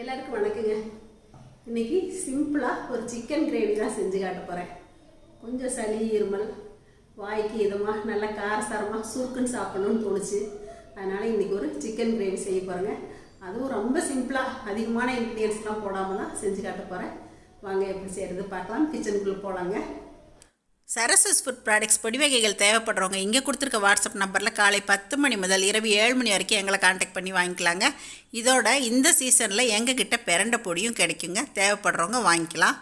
எல்லாருக்கும் வணக்கங்க. இன்னைக்கு சிம்பிளாக ஒரு சிக்கன் கிரேவி தான் செஞ்சு காட்ட போகிறேன் கொஞ்சம் சளி இருமல் வாய்க்கு இதமாக நல்லா காரசாரமாக சுருக்குன்னு சாப்பிடணும்னு தோணுச்சு. அதனால் இன்னைக்கு ஒரு சிக்கன் கிரேவி செய்ய போகிறேங்க அதுவும் ரொம்ப சிம்பிளாக அதிகமான இன்க்ரீடியன்ஸ்லாம் போடாமல் தான் செஞ்சு காட்ட போகிறேன் வாங்க எப்படி செய்கிறது பார்க்கலாம். கிச்சனுக்குள்ளே போகலாங்க சரஸ்வஸ் ஃபுட் ப்ராடக்ட்ஸ் பொடி வகைகள் தேவைப்படுறவங்க இங்கே கொடுத்துருக்க வாட்ஸ்அப் நம்பரில் காலை பத்து மணி முதல் இரவு ஏழு மணி வரைக்கும் எங்களை காண்டாக்ட் பண்ணி வாங்கிக்கலாங்க. இதோட இந்த சீசனில் எங்ககிட்ட பிரண்ட பொடியும் கிடைக்குங்க. தேவைப்படுறவங்க வாங்கிக்கலாம்.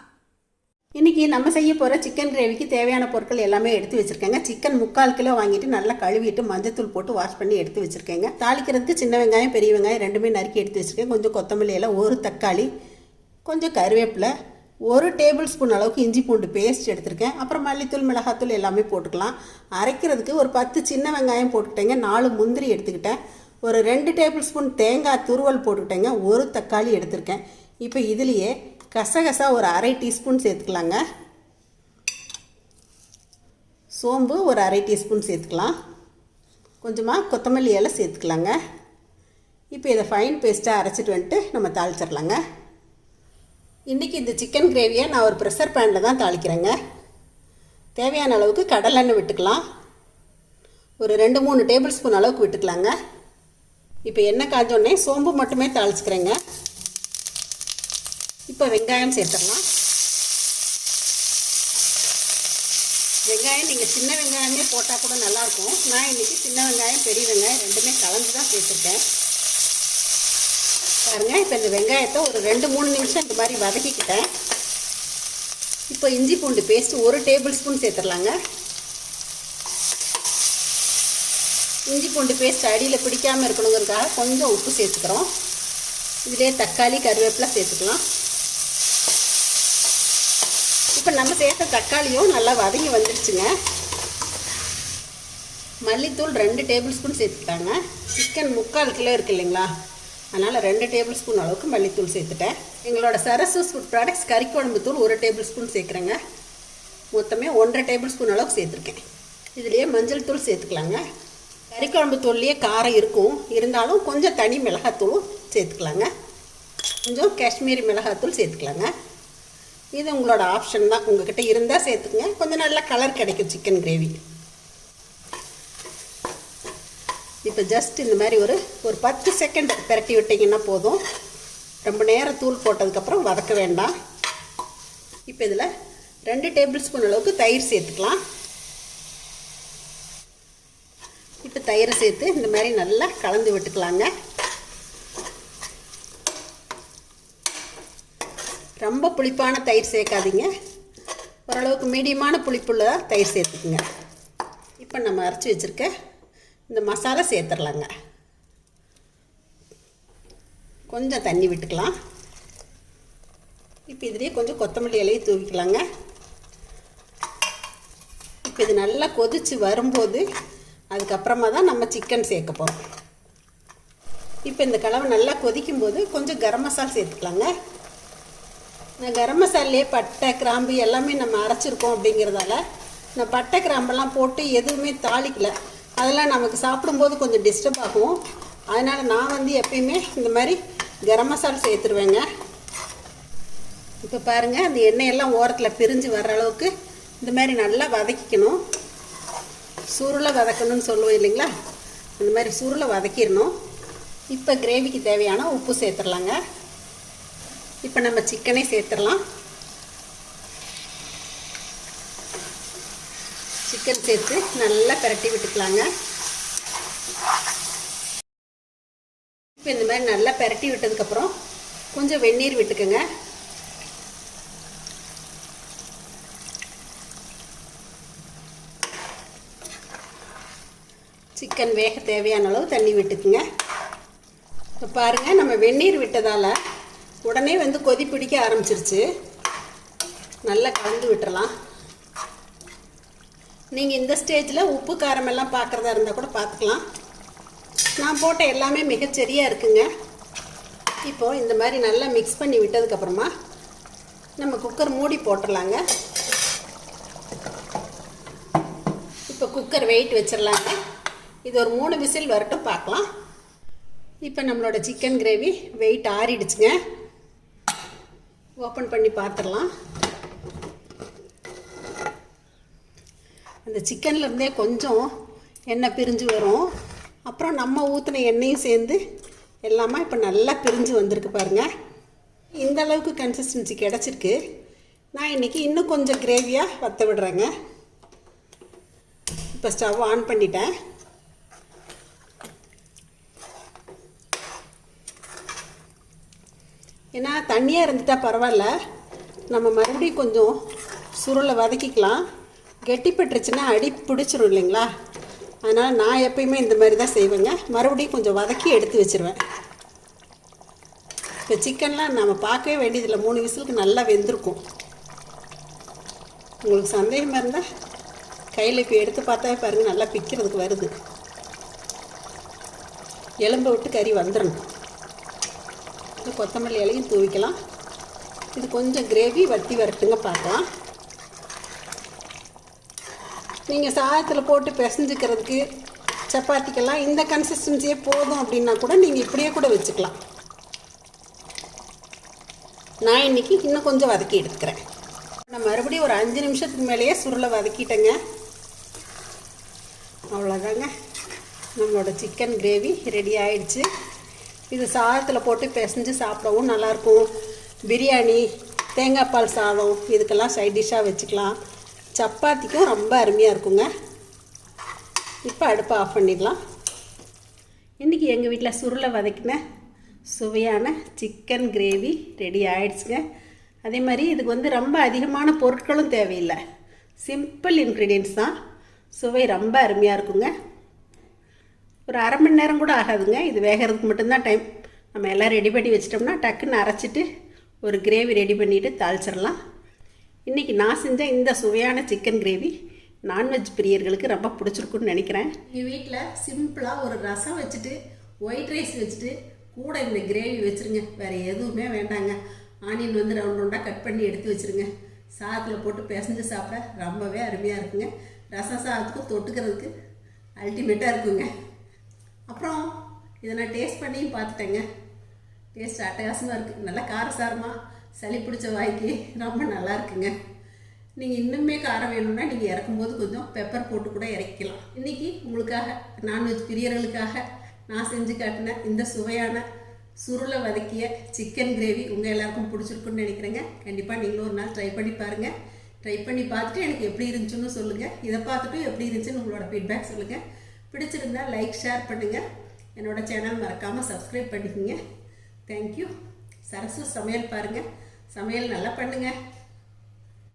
இன்றைக்கி நம்ம செய்ய போகிற சிக்கன் கிரேவிக்கு தேவையான பொருட்கள் எல்லாமே எடுத்து வச்சுருக்கேங்க. சிக்கன் முக்கால் கிலோ வாங்கிட்டு நல்லா கழுவிட்டு மஞ்சத்தூள் போட்டு வாஷ் பண்ணி எடுத்து வச்சுருக்கேங்க. தாளிக்கிறதுக்கு சின்ன வெங்காயம் பெரிய வெங்காயம் ரெண்டுமே நறுக்கி எடுத்து வச்சுருக்கேன். கொஞ்சம் கொத்தமல்லி எல்லாம் ஒரு தக்காளி கொஞ்சம் கருவேப்பிலை ஒரு டேபிள் ஸ்பூன் அளவுக்கு இஞ்சி பூண்டு பேஸ்ட் எடுத்திருக்கேன். அப்புறம் மல்லித்தூள் மிளகாத்தூள் எல்லாமே போட்டுக்கலாம். அரைக்கிறதுக்கு ஒரு பத்து சின்ன வெங்காயம் போட்டுக்கிட்டேங்க. நாலு முந்திரி எடுத்துக்கிட்டேன். ஒரு ரெண்டு டேபிள் ஸ்பூன் தேங்காய் துருவல் போட்டுக்கிட்டேங்க. ஒரு தக்காளி எடுத்திருக்கேன். இப்போ இதுலேயே கசகசா ஒரு அரை டீஸ்பூன் சேர்த்துக்கலாங்க. சோம்பு ஒரு அரை டீஸ்பூன் சேர்த்துக்கலாம். கொஞ்சமாக கொத்தமல்லி இலை சேர்த்துக்கலாங்க. இப்போ இதை ஃபைன் பேஸ்ட்டாக அரைச்சிட்டு வந்துட்டு நம்ம தாளிச்சிடலாங்க. இன்றைக்கி இந்த சிக்கன் கிரேவியை நான் ஒரு ப்ரெஷர் பேனில் தான் தாளிக்கிறேங்க. தேவையான அளவுக்கு கடலெண்ணெய் விட்டுக்கலாம். ஒரு ரெண்டு மூணு டேபிள் ஸ்பூன் அளவுக்கு விட்டுக்கலாங்க. இப்போ எண்ணெய் காஞ்சோடனே சோம்பு மட்டுமே தாளிச்சுக்கிறேங்க. இப்போ வெங்காயம் சேர்த்துடலாம். வெங்காயம் நீங்கள் சின்ன வெங்காயமே போட்டால் கூட நல்லாயிருக்கும் நான் இன்றைக்கி சின்ன வெங்காயம் பெரிய வெங்காயம் ரெண்டுமே கலந்து தான் சேர்த்துருக்கேன். பாருங்க. இப்போ இந்த வெங்காயத்தை ஒரு ரெண்டு மூணு நிமிஷம் இந்த மாதிரி வதக்கிக்கிட்டேன். இப்போ இஞ்சி பூண்டு பேஸ்ட் ஒரு டேபிள் ஸ்பூன் சேர்த்துடலாங்க. இஞ்சி பூண்டு பேஸ்ட் அடியில் பிடிக்காமல் இருக்கணுங்கிறதுக்காக கொஞ்சம் உப்பு சேர்த்துக்கிறோம். இதிலே தக்காளி கருவேப்பிலை சேர்த்துக்கலாம். இப்போ நம்ம சேர்த்த தக்காளியும் நல்லா வதங்கி வந்துடுச்சுங்க. மல்லித்தூள் ரெண்டு டேபிள் ஸ்பூன் சேர்த்துக்கிட்டாங்க சிக்கன் முக்கால் கிலோ இருக்கு இல்லைங்களா? அதனால் ரெண்டு டேபிள் ஸ்பூன் அளவுக்கு மல்லித்தூள் சேர்த்துட்டேன். எங்களோட சரசூஸ் ஃபுட் ப்ராடக்ட்ஸ் கறிக்குழம்பு தூள் ஒரு டேபிள் ஸ்பூன் சேர்க்குறேங்க. மொத்தமே ஒன்றரை டேபிள் ஸ்பூன் அளவுக்கு சேர்த்துருக்கேன். இதுலேயே மஞ்சள் தூள் சேர்த்துக்கலாங்க. கறிக்குழம்பு தூள்லேயே காரம் இருக்கும். இருந்தாலும் கொஞ்சம் தனி மிளகாத்தூளும் சேர்த்துக்கலாங்க. கொஞ்சம் காஷ்மீரி மிளகாத்தூள் சேர்த்துக்கலாங்க. இது உங்களோட ஆப்ஷன் தான். உங்ககிட்ட இருந்தால் சேர்த்துக்குங்க. கொஞ்சம் நல்ல கலர் கிடைக்கும் சிக்கன் கிரேவி இப்போ ஜஸ்ட் இந்த மாதிரி ஒரு ஒரு பத்து செகண்ட் பிரட்டி விட்டிங்கன்னா போதும். ரொம்ப நேரம் தூள் போட்டதுக்கப்புறம் வதக்க வேண்டாம். இப்போ இதில் ரெண்டு டேபிள் ஸ்பூன் அளவுக்கு தயிர் சேர்த்துக்கலாம். இப்போ தயிரை சேர்த்து இந்த மாதிரி நல்லா கலந்து விட்டுக்கலாங்க. ரொம்ப புளிப்பான தயிர் சேர்க்காதீங்க. ஓரளவுக்கு மீடியமான புளிப்புள்ள தயிர் சேர்த்துக்குங்க. இப்போ நம்ம அரைச்சி வச்சுருக்க இந்த மசாலா சேர்த்துடலாங்க. கொஞ்சம் தண்ணி விட்டுக்கலாம். இப்போ இதுலேயே கொஞ்சம் கொத்தமல்லி இலையை தூவிக்கலாங்க. இப்போ இது நல்லா கொதித்து வரும்போது அதுக்கப்புறமா தான் நம்ம சிக்கன் சேர்க்க போகிறோம் இப்போ இந்த கலவை நல்லா கொதிக்கும்போது கொஞ்சம் கரம் மசாலா சேர்த்துக்கலாங்க. நான் கரம் மசாலே பட்டை கிராம்பு எல்லாமே நம்ம அரைச்சிருக்கோம் அப்படிங்கிறதால நான் பட்டை கிராம்பெல்லாம் போட்டு எதுவுமே தாளிக்கலை. அதெல்லாம் நமக்கு சாப்பிடும்போது கொஞ்சம் டிஸ்டர்ப் ஆகும். அதனால் நான் வந்து எப்பயுமே இந்த மாதிரி கரம் மசாலா சேர்த்துருவேங்க. இப்போ பாருங்கள் அந்த எண்ணெயெல்லாம் ஓரத்தில் பிரிஞ்சு வர்ற அளவுக்கு இந்த மாதிரி நல்லா வதக்கிக்கணும். சுருளை வதக்கணும்னு சொல்லுவோம் இல்லைங்களா? அந்த மாதிரி சுருளை வதக்கிடணும். இப்போ கிரேவிக்கு தேவையான உப்பு சேர்த்துடலாங்க. இப்போ நம்ம சிக்கனே சேர்த்துடலாம். சிக்கன் சேர்த்து நல்லா பிரட்டி விட்டுக்கலாங்க. இப்போ இந்த மாதிரி நல்லா பிரட்டி விட்டதுக்கப்புறம் கொஞ்சம் வெந்நீர் விட்டுக்கோங்க. சிக்கன் வேக தேவையான அளவு தண்ணி விட்டுக்குங்க. இப்போ பாருங்கள் நம்ம வெந்நீர் விட்டதால் உடனே வந்து கொதி பிடிக்க ஆரம்பிச்சிருச்சு. நல்லா கலந்து விட்டுறலாம். நீங்கள் இந்த ஸ்டேஜில் உப்பு காரமெல்லாம் பார்க்குறதா இருந்தால் கூட பார்த்துக்கலாம் நான் போட்ட எல்லாமே மிகச்சரியாக இருக்குங்க. இப்போது இந்த மாதிரி நல்லா மிக்ஸ் பண்ணி விட்டதுக்கப்புறமா நம்ம குக்கர் மூடி போட்டுடலாங்க. இப்போ குக்கர் வெயிட் வச்சிடலாங்க. இது ஒரு மூணு விசில் வரட்டும் பார்க்கலாம் இப்போ நம்மளோட சிக்கன் கிரேவி வெயிட் ஆறிடுச்சுங்க. ஓப்பன் பண்ணி பார்த்துடலாம். அந்த சிக்கன்ல இருந்தே கொஞ்சம் எண்ணெய் பிரிஞ்சு வரும். அப்புறம் நம்ம ஊற்றின எண்ணெயும் சேர்ந்து எல்லாமே இப்போ நல்லா பிரிஞ்சு வந்திருக்கு பாருங்க. இந்த அளவுக்கு கன்சிஸ்டன்சி கிடச்சிருக்கு. நான் இன்றைக்கி இன்னும் கொஞ்சம் கிரேவியாக வற்ற விடுறேங்க. இப்போ ஸ்டவ் ஆன் பண்ணிட்டேன். ஏன்னா தண்ணியாக இருந்துட்டா பரவாயில்ல. நம்ம மறுபடியும் கொஞ்சம் சுருளை வதக்கிக்கலாம். கெட்டிப்பட்டுருச்சுன்னா அடி பிடிச்சிரும் இல்லைங்களா? அதனால் நான் எப்பயுமே இந்த மாதிரி தான் செய்வேங்க. மறுபடியும் கொஞ்சம் வதக்கி எடுத்து வச்சுருவேன். இப்போ சிக்கன்லாம் நம்ம பார்க்கவே வேண்டியதில்லை. மூணு விசிலுக்கு நல்லா வெந்திருக்கும். உங்களுக்கு சந்தேகமாக இருந்தால் கையில் இப்போ எடுத்து பார்த்தாவே பாருங்கள் நல்லா பிக்கிறதுக்கு வருது. எலும்பை விட்டு கறி வந்துடணும் கொத்தமல்லி இலையும் தூவிக்கலாம். இது கொஞ்சம் கிரேவி வத்தி வரட்டுங்க பார்க்கலாம். நீங்கள் சாதத்தில் போட்டு பிசைஞ்சுக்கிறதுக்கு சப்பாத்திக்கெல்லாம் இந்த கன்சிஸ்டன்சியே போதும் அப்படின்னா கூட நீங்கள் இப்படியே கூட வச்சுக்கலாம். நான் இன்னைக்கு இன்னும் கொஞ்சம் வதக்கி எடுத்துக்கிறேன். நான் மறுபடியும் ஒரு அஞ்சு நிமிஷத்துக்கு மேலேயே சுருளை வதக்கிட்டேங்க. அவ்வளோதாங்க நம்மளோட சிக்கன் கிரேவி ரெடி ஆயிடுச்சு. இது சாதத்தில் போட்டு பிசைஞ்சு சாப்பிடவும் நல்லாயிருக்கும் பிரியாணி தேங்காய் பால் சாதம் இதுக்கெல்லாம் சைட் டிஷ்ஷாக வச்சுக்கலாம். சப்பாத்திக்கும் ரொம்ப அருமையாக இருக்குங்க. இப்போ அடுப்பை ஆஃப் பண்ணிடலாம். இன்றைக்கி எங்கள் வீட்டில் சுருளை வதக்கின சுவையான சிக்கன் கிரேவி ரெடி ஆயிடுச்சுங்க. அதே மாதிரி இதுக்கு வந்து ரொம்ப அதிகமான பொருட்களும் தேவையில்லை. சிம்பிள் இன்க்ரீடியன்ஸ் தான். சுவை ரொம்ப அருமையாக இருக்குங்க. ஒரு அரை மணி நேரம் கூட ஆகாதுங்க. இது வேகிறதுக்கு மட்டும்தான் டைம் நம்ம எல்லாம் ரெடி பண்ணி வச்சிட்டோம்னா டக்குன்னு அரைச்சிட்டு ஒரு கிரேவி ரெடி பண்ணிவிட்டு தாளிச்சிடலாம். இன்றைக்கி நான் செஞ்ச இந்த சுவையான சிக்கன் கிரேவி நான்வெஜ் பிரியர்களுக்கு ரொம்ப பிடிச்சிருக்குன்னு நினைக்கிறேன். எங்கள் வீட்டில் சிம்பிளாக ஒரு ரசம் வச்சுட்டு ஒயிட் ரைஸ் வச்சுட்டு கூட இந்த கிரேவி வச்சுருங்க. வேறு எதுவுமே வேண்டாங்க. ஆனியன் வந்து ரவுண்ட் ரவுண்டாக கட் பண்ணி எடுத்து வச்சுருங்க. சாதத்தில் போட்டு பிசைஞ்சு சாப்பிட ரொம்பவே அருமையாக இருக்குங்க. ரசம் சாதத்துக்கும் தொட்டுக்கிறதுக்கு அல்டிமேட்டாக இருக்குங்க. அப்புறம் இதை நான் டேஸ்ட் பண்ணியும் பார்த்துட்டேங்க. டேஸ்ட் அட்டகாசமாக இருக்குது நல்லா காரசாரமாக சளி பிடிச்ச வாய்க்கு ரொம்ப நல்லா இருக்குங்க. நீங்கள் இன்னுமே காரம் வேணும்னா நீங்கள் இறக்கும்போது கொஞ்சம் பெப்பர் போட்டு கூட இறக்கலாம் இன்றைக்கி உங்களுக்காக நான்வெஜ் பிரியர்களுக்காக நான் செஞ்சு காட்டின இந்த சுவையான சுருளை வதக்கிய சிக்கன் கிரேவி உங்கள் எல்லாருக்கும் பிடிச்சிருக்குன்னு நினைக்கிறேங்க. கண்டிப்பாக நீங்களும் ஒரு நாள் ட்ரை பண்ணி பாருங்கள் ட்ரை பண்ணி பார்த்துட்டு எனக்கு எப்படி இருந்துச்சுன்னு சொல்லுங்கள் இதை பார்த்துட்டு எப்படி இருந்துச்சுன்னு உங்களோட ஃபீட்பேக் சொல்லுங்கள் பிடிச்சிருந்தா லைக் ஷேர் பண்ணுங்கள் என்னோட சேனல் மறக்காமல் சப்ஸ்கிரைப் பண்ணிக்கோங்க. தேங்க்யூ சரசு சமையல் பாருங்கள் சமையல் நல்லா பண்ணுங்கள்